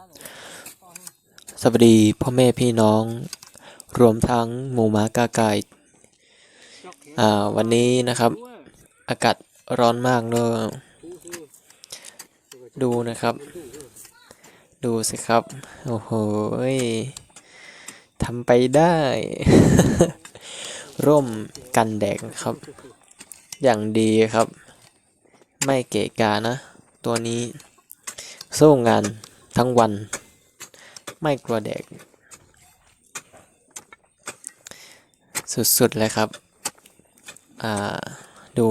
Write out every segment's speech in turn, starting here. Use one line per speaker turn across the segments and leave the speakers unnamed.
สวัสดีพ่อแม่พี่น้อง รวมทั้งหมูหมากาไก่อ่าวันนี้นะครับ อากาศร้อนมากเนอะดูนะครับ ดูสิครับ โอ้โหทำไปได้ ร่มกันแดดครับ อย่างดีครับ ไม่เกะกานะ ตัวนี้สู้งาน ทั้งวัน ไม่กลัวแดดสุด ๆ เลยครับ อ่า ดู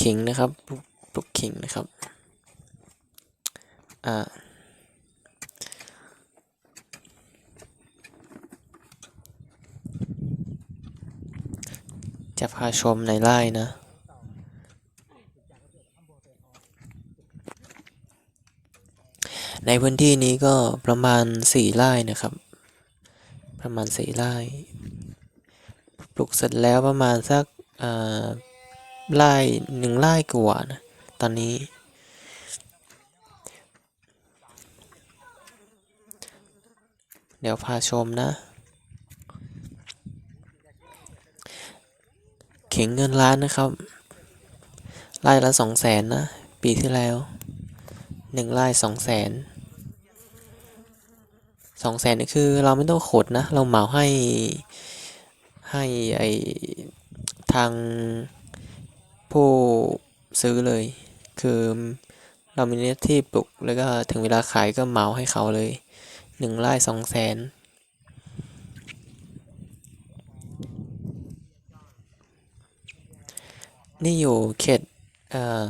ขิงนะครับปลูกปลูกขิงนะครับ อ่า จะพาชมในไร่นะ ในพื้นที่นี้ก็ประมาณสี่ไร่นะครับ ประมาณสี่ไร่ ปลูกเสร็จแล้วประมาณสักอ่าไร่หนึ่งไร่กว่านะตอนนี้ เดี๋ยวพาชมนะ เข่งเงินล้านนะครับ ไร่ละสองแสนนะ ปีที่แล้วหนึ่งไร่สองแสน สองแสนนี่คือเราไม่ต้องขดนะ เราเหมาให้ให้ไอทางผู้ซื้อเลย คือเรามีหน้าที่ปลูกแล้วก็ถึงเวลาขายก็เหมาให้เขาเลยหนึ่งไร่สองแสนนี่อยู่เขตเอ่อ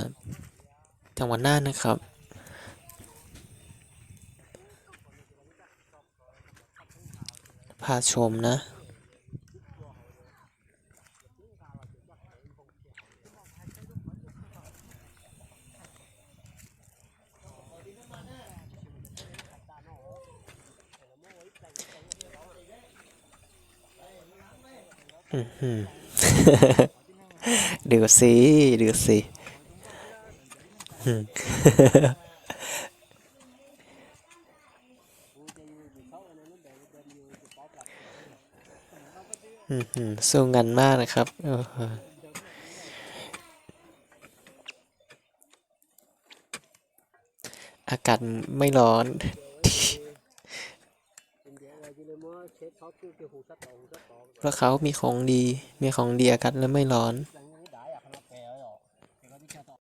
จังหวัดน่านนะครับ พาชมนะอือหือดูสิ ดูสิอืม อื้อหือ สู้งันมากนะครับอากาศไม่ร้อน เพราะเขามีของดี มีของดีอากาศแล้วไม่ร้อน